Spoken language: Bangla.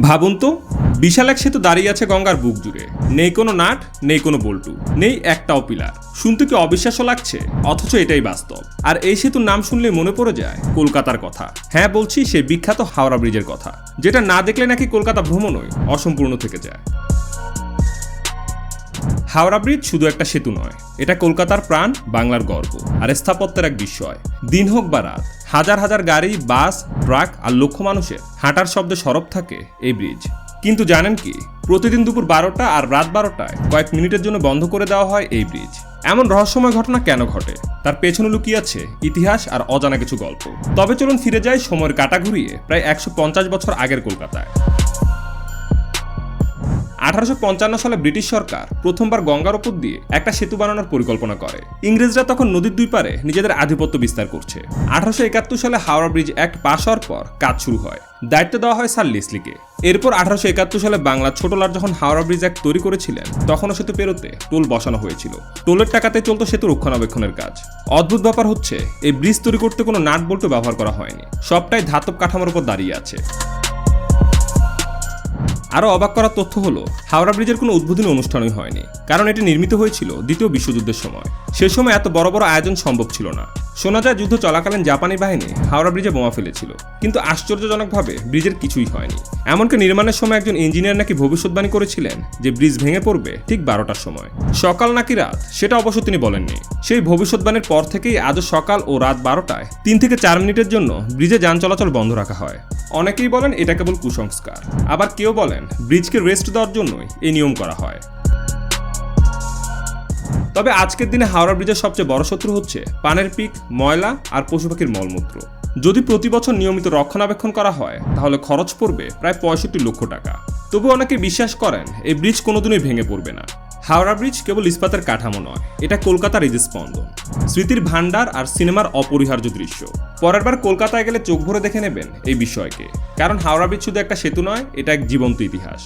ভাবুন তো, বিশাল এক সেতু দাঁড়িয়ে আছে গঙ্গার বুক জুড়ে। নেই কোনো নাট, নেই কোনো বল্টু, নেই একটাও পিলার। শুনতে কি অবিশ্বাস্য লাগছে? অথচ এটাই বাস্তব। আর এই সেতুর নাম শুনলে মনে পড়ে যায়, কলকাতার কথা। হ্যাঁ বলছি সেই বিখ্যাত হাওড়া ব্রিজের কথা। যেটা না দেখলে নাকি কলকাতা ভ্রমণই অসম্পূর্ণ থেকে যায়। হাওড়া ব্রিজ শুধু একটা সেতু নয়, এটা কলকাতার প্রাণ, বাংলার গর্ব, আর স্থাপত্যের এক বিস্ময়। দিন হোক বা রাত হাজার হাজার গাড়ি, বাস, ট্রাক আর লক্ষ মানুষের হাঁটার শব্দে সরব থাকে এই ব্রিজ। কিন্তু জানেন কি? প্রতিদিন দুপুর বারোটা আর রাত বারোটায় কয়েক মিনিটের জন্য বন্ধ করে দেওয়া হয় এই ব্রিজ। এমন রহস্যময় ঘটনা কেন ঘটে? তার পেছনে লুকিয়ে আছে ইতিহাস আর অজানা কিছু গল্প। তবে চলুন ফিরে যায় সময়ের কাটা ঘুরিয়ে প্রায় একশো পঞ্চাশ বছর আগের কলকাতায়। আঠারোশো পঞ্চান্ন সালে ব্রিটিশ সরকার প্রথমবার গঙ্গার ওপর দিয়ে একটা সেতু বানানোর পরিকল্পনা করে। ইংরেজরা তখন নদীর দুই পারে নিজেদের আধিপত্য বিস্তার করছে। আঠারোশো একাত্তর সালে হাওড়া ব্রিজ অ্যাক্ট পাশ হওয়ার পর কাজ শুরু হয়। দায়িত্ব দেওয়া হয় স্যার লিসলিকে। এরপর আঠারোশো একাত্তর সালে বাংলা ছোটলার যখন হাওড়া ব্রিজ অ্যাক্ট তৈরি করেছিলেন, তখনও সেতু পেরোতে টোল বসানো হয়েছিল। টোলের টাকাতে চলতো সেতু রক্ষণাবেক্ষণের কাজ। অদ্ভুত ব্যাপার হচ্ছে, এই ব্রিজ তৈরি করতে কোনো নাট বল্টু ব্যবহার করা হয়নি। সবটাই ধাতব কাঠামোর উপর দাঁড়িয়ে আছে। আরও অবাক করার তথ্য হলো, হাওড়া ব্রিজের কোনো উদ্বোধনী অনুষ্ঠানই হয়নি, কারণ এটি নির্মিত হয়েছিল দ্বিতীয় বিশ্বযুদ্ধের সময়। সে সময় এত বড় বড় আয়োজন সম্ভব ছিল না। শোনা যায় যুদ্ধ চলাকালীন জাপানি বাহিনী হাওড়া ব্রিজে বোমা ফেলেছিল, কিন্তু আশ্চর্যজনকভাবে ব্রিজের কিছুই হয়নি। এমনকি নির্মাণের সময় একজন ইঞ্জিনিয়ার নাকি ভবিষ্যৎবাণী করেছিলেন যে ব্রিজ ভেঙে পড়বে ঠিক বারোটার সময়। সকাল নাকি রাত, সেটা অবশ্য তিনি বলেননি। সেই ভবিষ্যৎবাণীর পর থেকেই আজও সকাল ও রাত বারোটায় তিন থেকে চার মিনিটের জন্য ব্রিজে যান চলাচল বন্ধ রাখা হয়। অনেকেই বলেন এটা কেবল কুসংস্কার। আবার কেউ বলেন ব্রিজকে রেস্ট দেওয়ার জন্যই এই নিয়ম করা হয়। তবে আজকের দিনে হাওড়া ব্রিজের সবচেয়ে বড় শত্রু হচ্ছে পানের পিক, ময়লা আর পশু পাখির মলমূত্র। যদি প্রতি বছর নিয়মিত রক্ষণাবেক্ষণ করা হয়, তাহলে খরচ পড়বে প্রায় পঁয়ষট্টি লক্ষ টাকা। তবু অনেকে বিশ্বাস করেন এই ব্রিজ কোনোদিনই ভেঙে পড়বে না। হাওড়া ব্রিজ কেবল ইস্পাতের কাঠামো নয়, এটা কলকাতার হৃদস্পন্দন। স্মৃতির ভাণ্ডার আর সিনেমার অপরিহার্য দৃশ্য। পরের বার কলকাতায় গেলে চোখ ভরে দেখে নেবেন এই বিষয়কে। কারণ হাওড়া ব্রিজ শুধু একটা সেতু নয়, এটা এক জীবন্ত ইতিহাস।